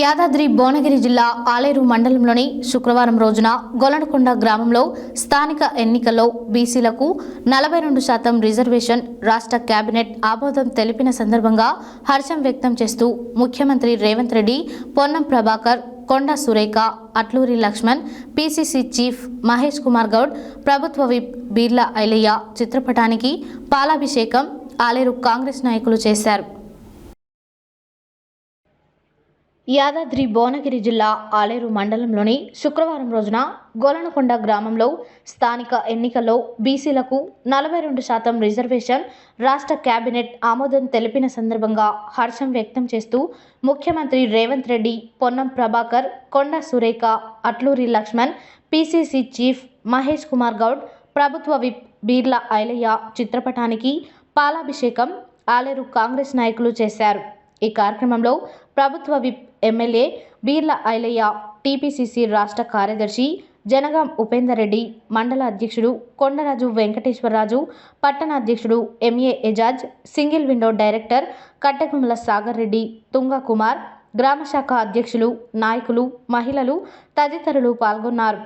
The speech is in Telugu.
యాదాద్రి భువనగిరి జిల్లా ఆలేరు మండలంలోని శుక్రవారం రోజున గొలనకొండ గ్రామంలో స్థానిక ఎన్నికల్లో బీసీలకు నలభై రెండు శాతం రిజర్వేషన్ రాష్ట్ర కేబినెట్ ఆమోదం తెలిపిన సందర్భంగా హర్షం వ్యక్తం చేస్తూ ముఖ్యమంత్రి రేవంత్ రెడ్డి పొన్నం ప్రభాకర్ కొండ సురేఖ అట్లూరి లక్ష్మణ్ పీసీసీ చీఫ్ మహేష్ కుమార్ గౌడ్ ప్రభుత్వ విప్ బీర్లా ఐలయ్య చిత్రపటానికి పాలాభిషేకం ఆలేరు కాంగ్రెస్ నాయకులు చేశారు. యాదాద్రి భువనగిరి జిల్లా ఆలేరు మండలంలోని శుక్రవారం రోజున గోలనకొండ గ్రామంలో స్థానిక ఎన్నికల్లో బీసీలకు నలభై రెండు శాతం రిజర్వేషన్ రాష్ట్ర కేబినెట్ ఆమోదం తెలిపిన సందర్భంగా హర్షం వ్యక్తం చేస్తూ ముఖ్యమంత్రి రేవంత్ రెడ్డి పొన్నం ప్రభాకర్ కొండ సురేఖ అట్లూరి లక్ష్మణ్ పీసీసీ చీఫ్ మహేష్ కుమార్ గౌడ్ ప్రభుత్వ విప్ బీర్లా ఐలయ్య చిత్రపటానికి పాలాభిషేకం ఆలేరు కాంగ్రెస్ నాయకులు చేశారు. ఈ కార్యక్రమంలో ప్రభుత్వ whip MLA Beerla Ilaiah TPCC రాష్ట్ర కార్యదర్శి జనగాం ఉపేందర్ రెడ్డి మండల అధ్యక్షుడు కొండరాజు వెంకటేశ్వరరాజు పట్టణ అధ్యక్షుడు MA Ejaz single window director Kattakumala Sagar Reddy Tunga Kumar గ్రామ శాఖ అధ్యక్షులు నాయకులు మహిళలు తదితరులు పాల్గొన్నారు.